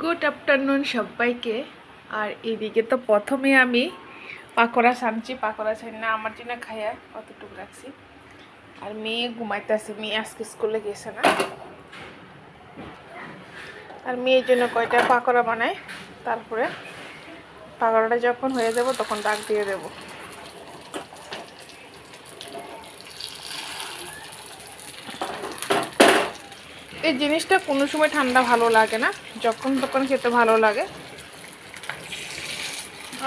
Good afternoon সবাইকে। আর এদিকে তো প্রথমে আমি পাকোড়া সানছি, পাকোড়া ছাই না, আমার জন্য খাইয়া অতটুকু রাখছি। আর মেয়ে ঘুমাইতেছে, মেয়ে আজকে স্কুলে গেছে না। আর মেয়ের জন্য কয়টা পাকোড়া বানায়, তারপরে পাকোড়াটা যখন হয়ে যাব তখন ডাক দিয়ে দেবো। এই জিনিসটা কোনো সময় ঠান্ডা ভালো লাগে না, যখন তখন খেতে ভালো লাগে।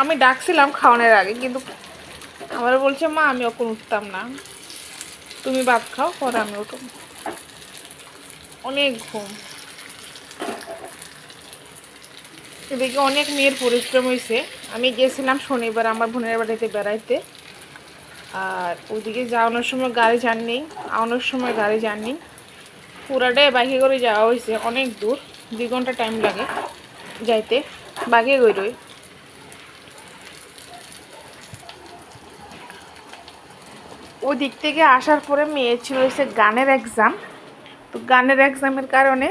আমি ডাকছিলাম খাওয়ানোর আগে, কিন্তু আমার বলছে, মা, আমি ওখন উঠতাম না। তুমি ভাত খাও, পরে আমি উঠব। অনেক ঘুম। এদিকে অনেক মেয়ের পরিশ্রম হয়েছে। আমি গেছিলাম শনিবার আমার বোনের বাড়িতে বেড়াইতে। আর ওদিকে যাওয়ানোর সময় গাড়ি যান নেই আওয়ানোর সময় গাড়ি যান নেই পুরাটাই বাইকে করে যাওয়া হয়েছে, অনেক দূর, দুই ঘণ্টা টাইম লাগে যাইতে। বাঘে গইরই ও দিক থেকে আসার পরে মেয়ে ছিল হচ্ছে গানের এক্সাম তো গানের এক্সামের কারণে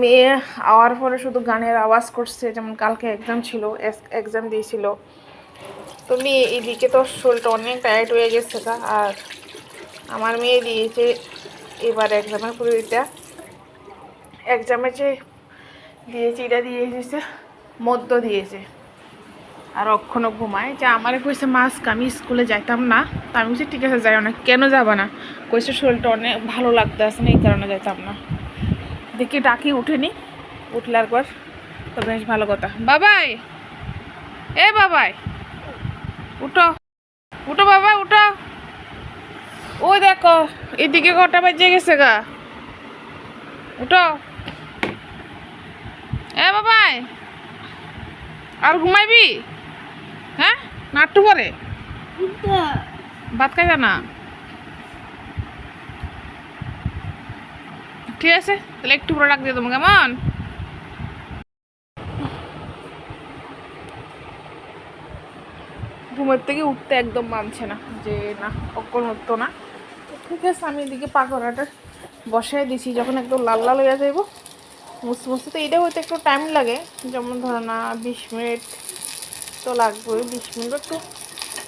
মেয়ে আওয়ার পরে শুধু গানের আওয়াজ করছে, যেমন কালকে এক্সাম ছিল এক্সাম দিয়েছিল। তো মেয়ে এদিকে তো শরীরটা অনেক টায়ার্ড হয়ে গেছে আর আমার মেয়ে দিয়েছে এবার এক্সামের পরীক্ষা এক্সামে যে দিয়েছে এটা দিয়ে এসেছে মধ্য দিয়েছে। আর অক্ষণও ঘুমায়। যে আমার কইছে, মাস্ক, আমি স্কুলে যাইতাম না। তা আমি বলছি, ঠিক আছে, যাইও না। কেন যাবা না? কইছে, শরীরটা অনেক ভালো লাগতে আসে না, এই কারণে যাইতাম না। দেখি ডাকি, উঠেনি। উঠলার পর তো বেশ ভালো কথা। বাবাই, এ বাবাই, উঠো। উঠো বাবাই, উঠো। ওই দেখো এদিকে কটা বাজে গেছে গা। উঠো। এ বাবাই আর ঘুমাইবি? হ্যাঁ? নাট্টু পরে ভাত খাইবা না? ঠিক আছে তাহলে একটু পরে ডাক দিয়ে দেবো কেমন? ঘুমের থেকে উঠতে একদম মানছে না যে না অক্ষণ হতো না। ঠিক আছে, আমি এদিকে পাকোড়াটা বসাই দিছি। যখন একদম লাল লাল হয়ে যাইব মুসতে তো এটা হয়তো একটু টাইম লাগে। যেমন ধরো না, বিশ মিনিট তো লাগবে বিশ মিনিট একটু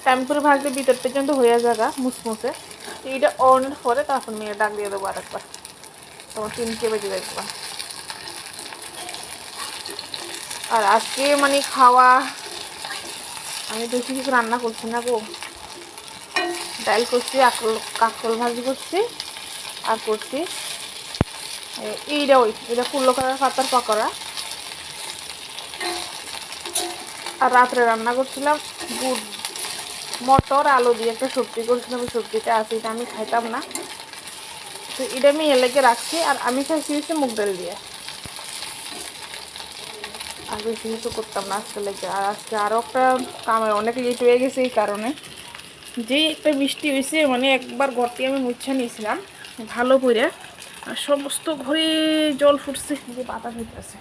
টাইম করে ভাজলে ভিতর পর্যন্ত হয়ে যাগা মুসমুসে তো এইটা অনের পরে তারপর মেয়ে ডাক দিয়ে দেবো আরেকবার। তোমার তিনটে বেজে দেখবা আর আজকে মানে খাওয়া, আমি বেশি কিছু রান্না করছি না গো। ডাল করছি কাকল কাকল ভাজি করছি, আর করছি এইটা ওই, এটা কুল্লো করার পাতার পাকোড়া। আর রাত্রে রান্না করছিলাম গুড়, মটর, আলু দিয়ে একটা সবজি করছিলাম, ওই সবজিটা আছে, এটা আমি খাইতাম না। তো এটা আমি এলাকে রাখছি, আর আমি খাইছি হচ্ছে মুগ ডাল দিয়ে। আর বেশি কিছু করতাম না আজকে লেগে, আর আজকে আরও একটা কামে অনেক লেট হয়ে গেছে এই কারণে। যেই একটা বৃষ্টি হয়েছে মানে একবার ঘরটি আমি মুছা নিয়েছিলাম, ভালো করে আর সমস্ত ঘরে জল ফুটছে, যে বাতাস হইতেছে।